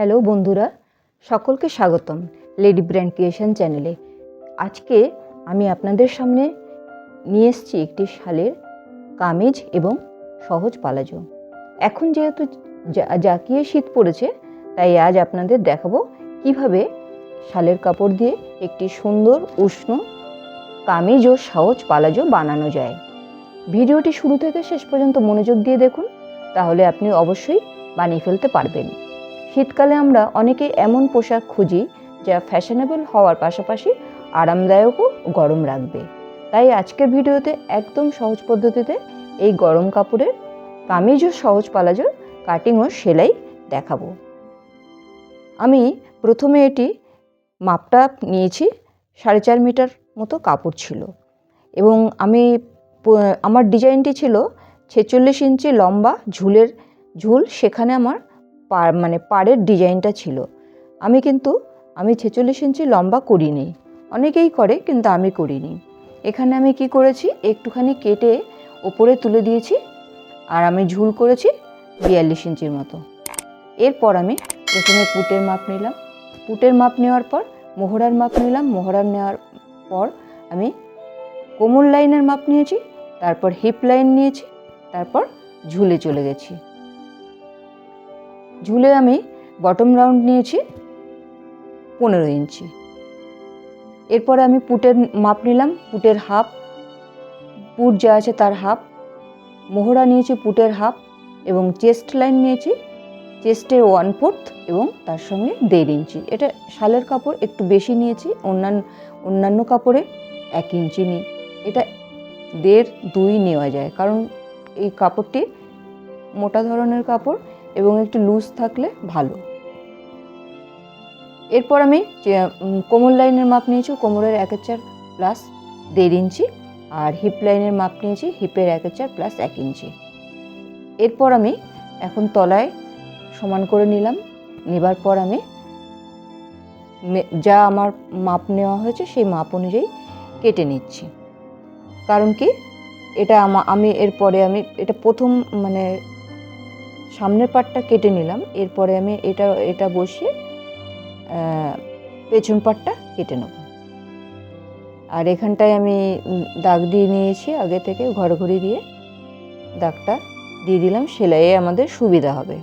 Hello বন্ধুরা, সকলকে স্বাগতম লেডি ব্র্যান্ড ক্রিয়েশন চ্যানেলে আজকে আমি আপনাদের সামনে নিয়ে এসেছি একটি শালের কামিজ এবং সহজ পালাজো। এখন যেহেতু জাঁকিয়ে শীত পড়েছে, তাই আজ আপনাদের দেখাবো কীভাবে শালের কাপড় দিয়ে একটি সুন্দর উষ্ণ কামিজ ও সহজ পালাজো বানানো যায়। ভিডিওটি শুরু থেকে শেষ পর্যন্ত মনোযোগ দিয়ে দেখুন, তাহলে আপনি অবশ্যই বানিয়ে ফেলতে পারবেন। শীতকালে আমরা অনেকে এমন পোশাক খুঁজি যা ফ্যাশনেবল হওয়ার পাশাপাশি আরামদায়কও গরম রাখবে। তাই আজকের ভিডিওতে একদম সহজ পদ্ধতিতে এই গরম কাপড়ের কামিজ ও সহজ পালাজোর কাটিং ও সেলাই দেখাবো। আমি প্রথমে এটি মাপটা নিয়েছি, সাড়ে চার মিটার মতো কাপড় ছিল। এবং আমি আমার ডিজাইনটি ছিল ছেচল্লিশ ইঞ্চি লম্বা ঝুলের ঝুল, সেখানে আমার মানে পাড়ের ডিজাইনটা ছিল। আমি কিন্তু, আমি ছেচল্লিশ ইঞ্চি লম্বা করিনি। অনেকেই করে, কিন্তু আমি করিনি। এখানে আমি কি করেছি, একটুখানি কেটে ওপরে তুলে দিয়েছি, আর আমি ঝুল করেছি বিয়াল্লিশ ইঞ্চির মতো। এরপর আমি প্রথমে পুটের মাপ নিলাম। পুটের মাপ নেওয়ার পর, মোহরার মাপ নিলাম। মোহরার নেওয়ার পর আমি কোমর লাইনের মাপ নিয়েছি, তারপর হিপ লাইন নিয়েছি, তারপর ঝুলে চলে গেছি। ঝুলে আমি বটম রাউন্ড নিয়েছি পনেরো ইঞ্চি। এরপরে আমি পুটের মাপ নিলাম, পুটের হাফ, পুট যা আছে তার হাফ, মোহরা নিয়েছি পুটের হাফ এবং চেস্ট লাইন নিয়েছি চেস্টের ওয়ান ফোর্থ এবং তার সঙ্গে দেড় ইঞ্চি। এটা শালের কাপড় একটু বেশি নিয়েছি অন্যান্য অন্যান্য কাপড়ে এক ইঞ্চি নিই এটা দেড় দুই নেওয়া যায়, কারণ এই কাপড়টি মোটা ধরনের কাপড় এবং একটু লুজ থাকলে ভালো। এরপর আমি কোমর লাইনের মাপ নিয়েছি, কোমরের একের চার প্লাস দেড় ইঞ্চি, আর হিপ লাইনের মাপ নিয়েছি হিপের একের চার প্লাস এক ইঞ্চি। এরপর আমি এখন তলায় সমান করে নিলাম। নেবার পর আমি যা আমার মাপ নেওয়া হয়েছে, সেই মাপ অনুযায়ী কেটে নিচ্ছি। কারণ কি, এটা আমি এরপরে আমি, এটা প্রথম মানে সামনের পাটটা কেটে নিলাম। এরপরে আমি এটা এটা বসিয়ে পেছন পাটটা কেটে নেব। আর এখানটায় আমি দাগ দিয়ে নিয়েছি আগে থেকে ঘড়ি দিয়ে দাগটা দিয়ে দিলাম, সেলাইয়ে আমাদের সুবিধা হবে।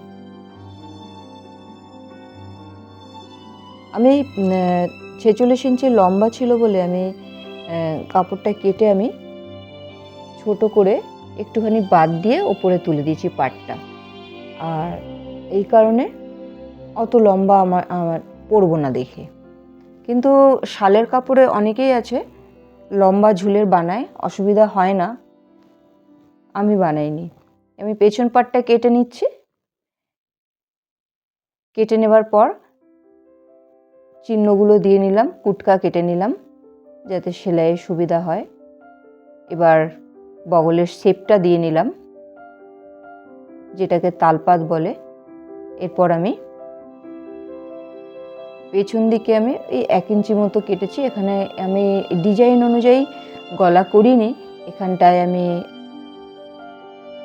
আমি ছেচল্লিশ ইঞ্চি লম্বা ছিল বলে আমি কাপড়টা কেটে আমি ছোট করে একটুখানি বাদ দিয়ে ওপরে তুলে দিয়েছি পাটটা। আর এই কারণে অত লম্বা আমার আমার পরবো না দেখে। কিন্তু শালের কাপড়ে অনেকেই আছে, লম্বা ঝুলের বানায়, অসুবিধা হয় না। আমি বানাইনি। আমি পেছন পাটটা কেটে নিচ্ছি। কেটে নেবার পর চিহ্নগুলো দিয়ে নিলাম, কুটকা কেটে নিলাম, যাতে সেলাইয়ের সুবিধা হয়। এবার বগলের শেপটা দিয়ে নিলাম। যেটাকে তালপাত বলে, এরপর আমি পেছন দিকে আমি এই এক ইঞ্চি মতো কেটেছি। এখানে আমি ডিজাইন অনুযায়ী গলা করিনি, এখানটায় আমি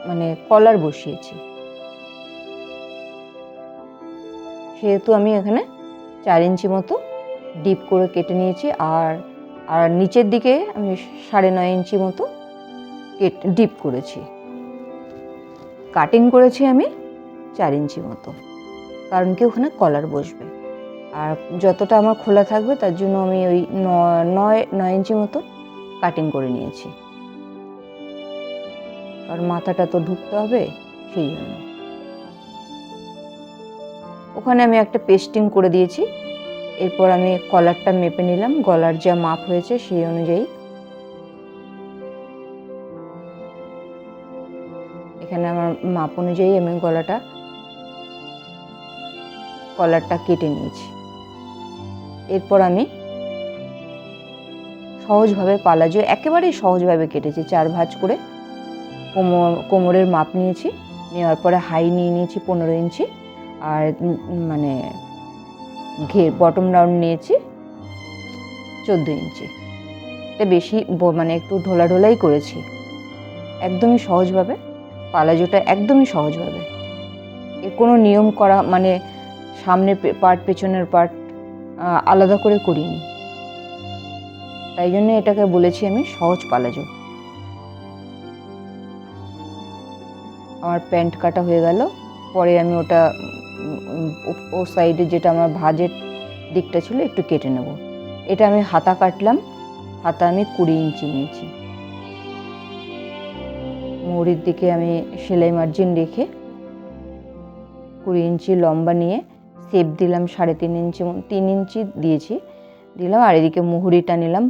মানে কলার বসিয়েছি। সেহেতু আমি এখানে চার ইঞ্চি মতো ডিপ করে কেটে নিয়েছি আর আর নিচের দিকে আমি সাড়ে নয় ইঞ্চি মতো ডিপ করেছি। কাটিং করেছি আমি চার ইঞ্চি মতো। কারণ কি? ওখানে কলার বসবে। আর যতটা আমার খোলা থাকবে, তার জন্য আমি ওই নয় নয় ইঞ্চি মতো কাটিং করে নিয়েছি। কারণ মাথাটা তো ঢুকতে হবে, সেই জন্য। ওখানে আমি একটা পেস্টিং করে দিয়েছি। এরপর আমি কলারটা মেপে নিলাম। গলার যা মাপ হয়েছে, সেই অনুযায়ী এখানে আমার মাপ অনুযায়ী আমি গলাটা কলারটা কেটে নিয়েছি। এরপর আমি সহজভাবে পালাজো, একেবারেই সহজভাবে কেটেছি, চার ভাঁজ করে কোমর, কোমরের মাপ নিয়েছি, নেওয়ার পরে হাই নিয়ে নিয়েছি পনেরো ইঞ্চি, আর মানে ঘে বটম রাউন্ড নিয়েছি চোদ্দ ইঞ্চি। এটা বেশি মানে একটু ঢোলা ঢোলাই করেছি। একদমই সহজভাবে পালাজোটা একদমই সহজভাবে এর কোনো নিয়ম করা মানে সামনের পার্ট পেছনের পার্ট আলাদা করে করিনি। তাই জন্য এটাকে বলেছি আমি সহজ পালাজো আমার প্যান্ট কাটা হয়ে গেল, পরে আমি ওটা ও সাইডে যেটা আমার ভাজের দিকটা ছিল একটু কেটে নেব। এটা আমি হাতা কাটলাম, হাতা আমি কুড়ি ইঞ্চি নিয়েছি। মুড়ির দিকে আমি সেলাই মার্জিন রেখে কুড়ি ইঞ্চি লম্বা নিয়ে সেপ দিলাম সাড়ে তিন ইঞ্চি তিন ইঞ্চি দিয়েছি। দিলাম আর এদিকে মুহুরিটা নিলাম,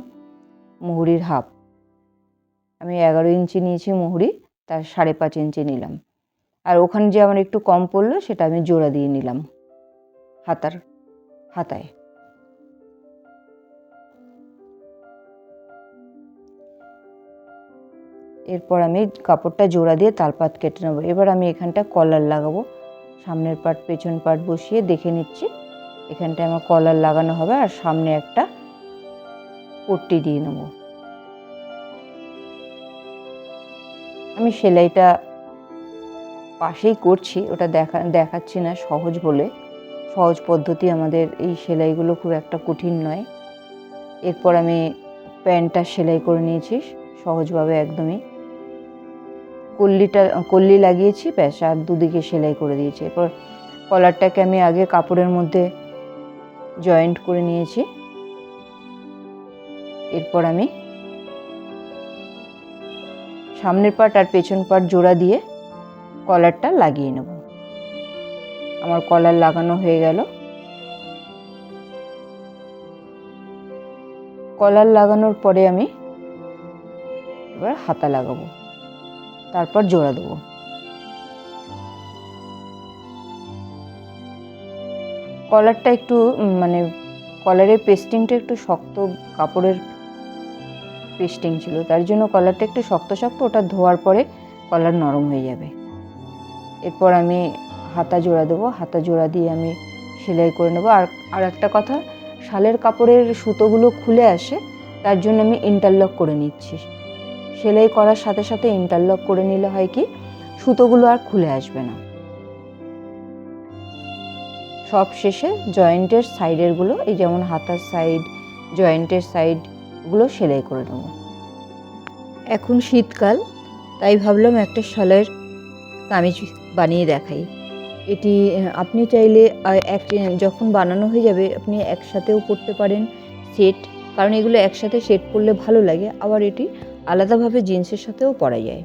মুহুরির হাফ। আমি এগারো ইঞ্চি নিয়েছি মুহুরি, তার সাড়ে পাঁচ ইঞ্চি নিলাম। আর ওখানে যে আমার একটু কম পড়ল, সেটা আমি জোড়া দিয়ে নিলাম, হাতার, হাতায়। এরপর আমি কাপড়টা জোড়া দিয়ে তালপাত কেটে নেব। এবার আমি এখানটা কলার লাগাবো। সামনের পাট, পেছন পাট বসিয়ে দেখে নিচ্ছি। এখানটায় আমার কলার লাগানো হবে আর সামনে একটা পট্টি দিয়ে নেব। আমি সেলাইটা পাশেই করছি, ওটা দেখা, দেখাচ্ছি না, সহজ বলে। সহজ পদ্ধতি আমাদের এই সেলাইগুলো খুব একটা কঠিন নয়। এরপর আমি প্যান্টটা সেলাই করে নিয়েছি, সহজভাবে একদমই। কল্লিটা, কল্লি লাগিয়েছি, ব্যাস, আর দুদিকে সেলাই করে দিয়েছি। এরপর কলারটাকে আমি আগে কাপড়ের মধ্যে জয়েন্ট করে নিয়েছি। এরপর আমি সামনের পার্ট আর পেছন পার্ট জোড়া দিয়ে কলারটা লাগিয়ে নেব। আমার কলার লাগানো হয়ে গেল। কলার লাগানোর পরে আমি এবার হাতা লাগাবো। তারপর জোড়া দেবো। কলারটা একটু মানে কলারের পেস্টিংটা একটু শক্ত কাপড়ের পেস্টিং ছিল, তার জন্য কলারটা একটু শক্ত শক্ত, ওটা ধোয়ার পরে কলার নরম হয়ে যাবে। এরপর আমি হাতা জোড়া দেবো, হাতা জোড়া দিয়ে আমি সেলাই করে নেব। আর আর একটা কথা, শালের কাপড়ের সুতোগুলো খুলে আসে, তার জন্য আমি ইন্টারলক করে নিচ্ছি। সেলাই করার সাথে সাথে ইন্টারলক করে নিলে হয় কি, সুতোগুলো আর খুলে আসবে না। সব শেষে জয়েন্টের সাইডেরগুলো এই যেমন হাতার সাইড জয়েন্টের সাইডগুলো সেলাই করে নেব। এখন শীতকাল, তাই ভাবলাম একটা শালের কামিজ বানিয়ে দেখাই। এটি, আপনি চাইলে এক, যখন বানানো হয়ে যাবে, আপনি একসাথেও পরতে পারেন সেট কারণ এগুলো একসাথে সেট করলে ভালো লাগে। আবার এটি আলাদাভাবে জিন্সের সাথেও পরা যায়।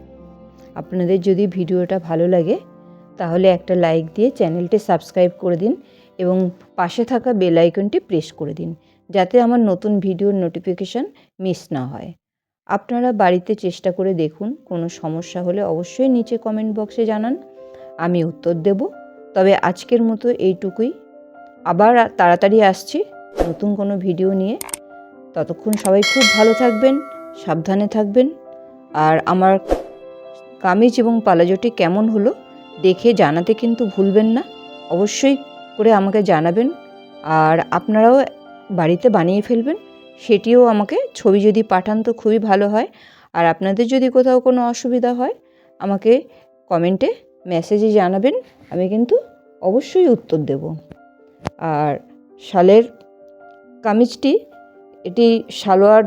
আপনাদের যদি ভিডিওটা ভালো লাগে, তাহলে একটা লাইক দিয়ে চ্যানেলটি সাবস্ক্রাইব করে দিন এবং পাশে থাকা বেল আইকনটি প্রেস করে দিন, যাতে আমার নতুন ভিডিওর নোটিফিকেশান মিস না হয়। আপনারা বাড়িতে চেষ্টা করে দেখুন, কোনো সমস্যা হলে অবশ্যই নিচে কমেন্ট বক্সে জানান, আমি উত্তর দেব। তবে আজকের মতো এইটুকুই। আবার তাড়াতাড়ি আসছি নতুন কোনো ভিডিও নিয়ে। ততক্ষণ সবাই খুব ভালো থাকবেন। সাবধানে থাকবেন। আর আমার কামিজ এবং পালাজোটি কেমন হলো দেখে জানাতে কিন্তু ভুলবেন না। অবশ্যই করে আমাকে জানাবেন। আর আপনারাও বাড়িতে বানিয়ে ফেলবেন। সেটিও আমাকে ছবি যদি পাঠান তো খুবই ভালো হয়। আর আপনাদের যদি কোথাও কোনো অসুবিধা হয়, আমাকে কমেন্টে মেসেজে জানাবেন। আমি কিন্তু অবশ্যই উত্তর দেব। আর শালের কামিজটি, এটি সালোয়ার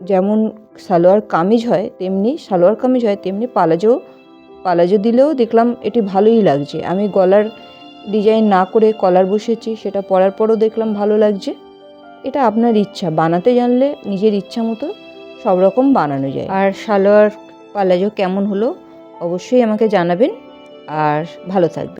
যেমন সালোয়ার কামিজ হয়, তেমনি সালোয়ার কামিজ হয়, তেমনি পালাজো পালাজো দিলেও দেখলাম এটি ভালোই লাগছে। আমি গলার ডিজাইন না করে কলার বসেছি, সেটা পরার পরও দেখলাম ভালো লাগছে। এটা আপনার ইচ্ছা, বানাতে জানলে নিজের ইচ্ছা মতো সব রকম বানানো যায়। আর সালোয়ার পালাজো কেমন হলো? অবশ্যই আমাকে জানাবেন। আর ভালো থাকবে